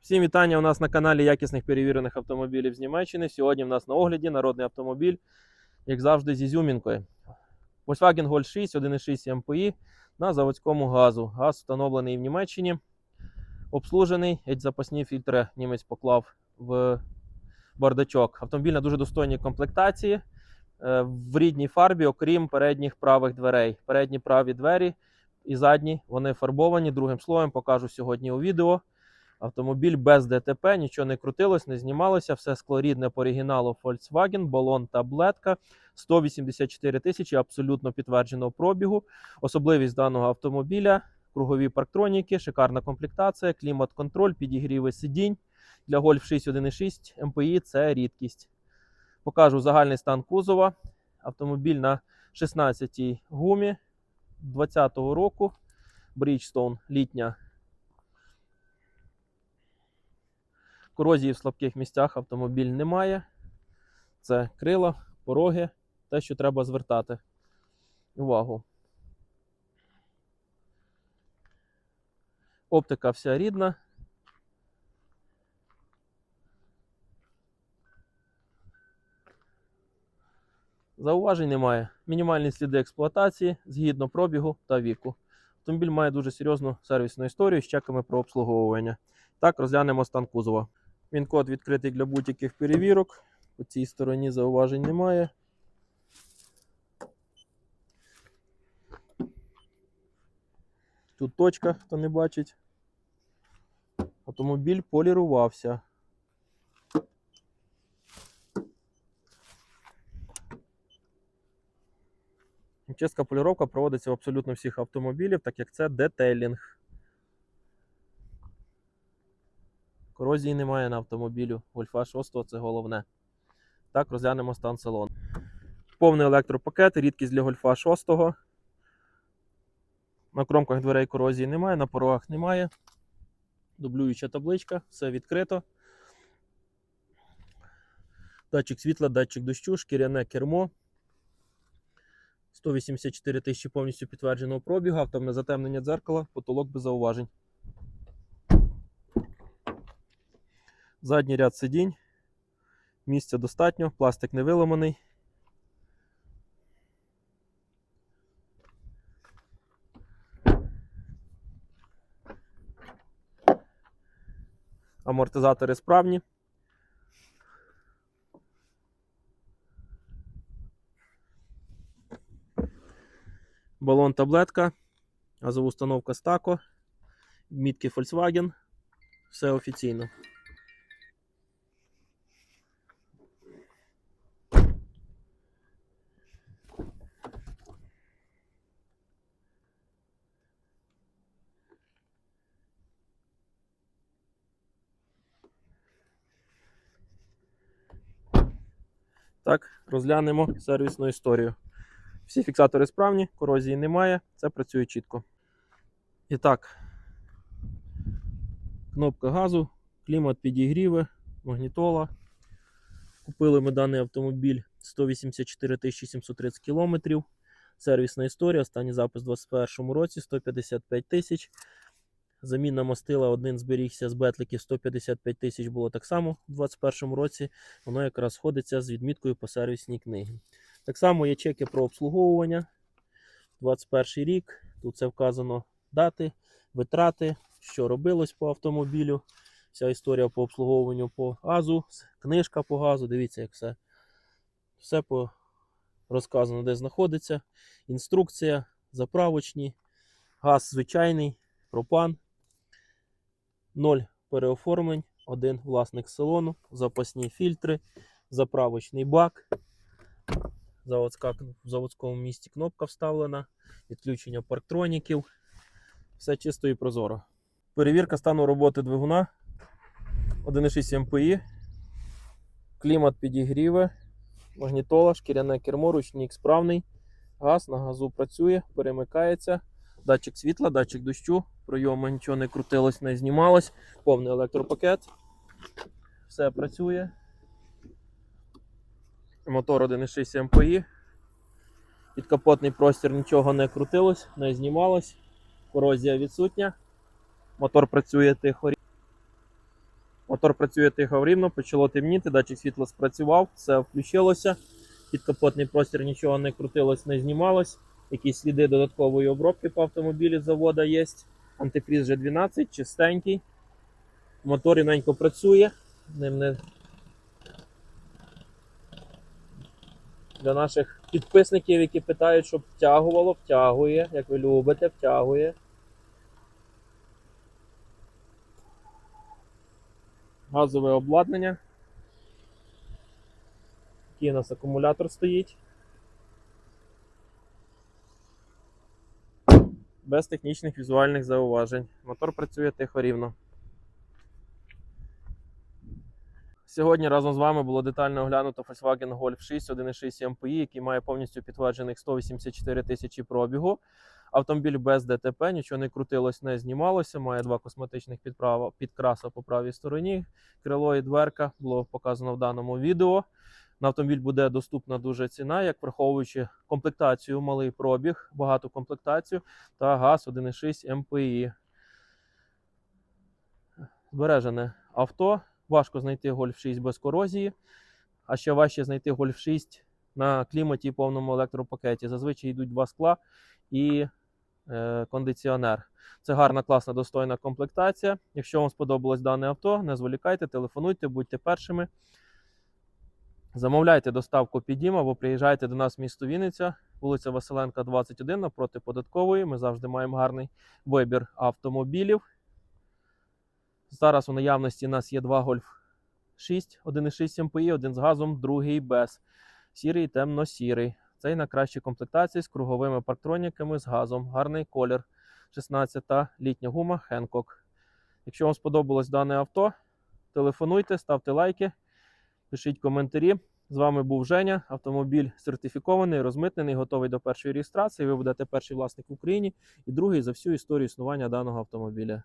Всім вітання у нас на каналі якісних перевірених автомобілів з Німеччини. Сьогодні в нас на огляді народний автомобіль, як завжди, з ізюмінкою. Volkswagen Golf 6, 1,6 МПІ на заводському газу. Газ встановлений в Німеччині, обслужений, геть запасні фільтри німець поклав в бардачок. Автомобіль на дуже достойній комплектації е, в рідній фарбі, окрім передніх правих дверей. Передні праві двері і задні вони фарбовані. Другим словом покажу сьогодні у відео. Автомобіль без ДТП, нічого не крутилось, не знімалося. Все склорідне по оригіналу Volkswagen, балон таблетка, 184 тисячі абсолютно підтвердженого пробігу. Особливість даного автомобіля кругові парктроніки, шикарна комплектація, клімат-контроль, підігріви сидінь. Для Golf 6 1.6 MPI це рідкість. Покажу загальний стан кузова. Автомобіль на 16-й гумі 20-го року. Bridgestone літня. Корозії в слабких місцях автомобіль не має. Це крила, пороги, те, що треба звертати увагу. Оптика вся рідна. Зауважень немає. Мінімальні сліди експлуатації згідно пробігу та віку. Автомобіль має дуже серйозну сервісну історію з чеками про обслуговування. Так, розглянемо стан кузова. Він код відкритий для будь-яких перевірок. По цій стороні зауважень немає. Тут точка, хто не бачить. Автомобіль полірувався. Чистка поліровка проводиться в абсолютно всіх автомобілів, так як це детейлінг. Корозії немає на автомобілю. Гольфа 6 це головне. Так, розглянемо стан салону. Повний електропакет, рідкість для гольфа 6. На кромках дверей корозії немає, на порогах немає. Дублююча табличка, все відкрито. Датчик світла, датчик дощу, шкіряне кермо. 184 тисячі повністю підтвердженого пробігу, автомне затемнення дзеркала, потолок без зауважень. Задній ряд сидінь. Місця достатньо, пластик не виламаний. Амортизатори справні. Балон таблетка, газова установка Стако, мітки Volkswagen. Все офіційно. Так, розглянемо сервісну історію. Всі фіксатори справні, корозії немає, це працює чітко. І так, кнопка газу, клімат підігріви, магнітола. Купили ми даний автомобіль 184 730 км. Сервісна історія, останній запис у 2021 році 155 тисяч. Заміна мастила один зберігся з бетликів 155 тисяч було так само у 2021 році. Воно якраз сходиться з відміткою по сервісній книгі. Так само є чеки про обслуговування. 21 рік. Тут це вказано дати, витрати, що робилось по автомобілю. Вся історія по обслуговуванню по газу, книжка по газу. Дивіться, як все. Все по розказано, де знаходиться. Інструкція, заправочні, газ звичайний, пропан. 0 переоформлень, один власник салону, запасні фільтри, заправочний бак. Заводська, в заводському місці кнопка вставлена, відключення парктроніків. Все чисто і прозоро. Перевірка стану роботи двигуна 1,6 МПІ, клімат підігріве, магнітола, шкіряне кермо, ручник справний, газ на газу працює, перемикається, датчик світла, датчик дощу, пройоми нічого не крутилось, не знімалось, повний електропакет. Все працює. Мотор 1,6 МПІ. Підкапотний простір нічого не крутилось, не знімалось. Корозія відсутня. Мотор працює тихо. Мотор працює тихо рівно, почало темніти, датчик світла спрацював, все включилося. Підкапотний простір нічого не крутилось, не знімалось. Якісь сліди додаткової обробки по автомобілі завода є. Антифріз G12, чистенький. Мотор рівненько працює. Ним не... Для наших підписників, які питають, щоб втягувало, втягує. Як ви любите, втягує. Газове обладнання. Такий у нас акумулятор стоїть. Без технічних візуальних зауважень. Мотор працює тихо рівно. Сьогодні разом з вами було детально оглянуто Volkswagen Golf 6 1.6 MPI, який має повністю підтверджених 184 тисячі пробігу. Автомобіль без ДТП, нічого не крутилось, не знімалося. Має два косметичних підкраса по правій стороні. Крило і дверка було показано в даному відео. На автомобіль буде доступна дуже ціна, як враховуючи комплектацію, малий пробіг, багату комплектацію та газ 1.6 MPI. Збережене авто. Важко знайти Golf 6 без корозії, а ще важче знайти Golf 6 на кліматі і повному електропакеті. Зазвичай йдуть два скла і е, кондиціонер. Це гарна, класна, достойна комплектація. Якщо вам сподобалось дане авто, не зволікайте, телефонуйте, будьте першими. Замовляйте доставку під або приїжджайте до нас в місто Вінниця, вулиця Василенка, 21 напроти податкової. Ми завжди маємо гарний вибір автомобілів. Зараз у наявності у нас є два Golf 6, 1,6 MPI, один з газом, другий без. Сірий темно-сірий. Цей на кращій комплектації з круговими парктроніками з газом. Гарний колір. 16 літня гума Hancock. Якщо вам сподобалось дане авто, телефонуйте, ставте лайки, пишіть коментарі. З вами був Женя. Автомобіль сертифікований, розмитнений, готовий до першої реєстрації. Ви будете перший власник в Україні і другий за всю історію існування даного автомобіля.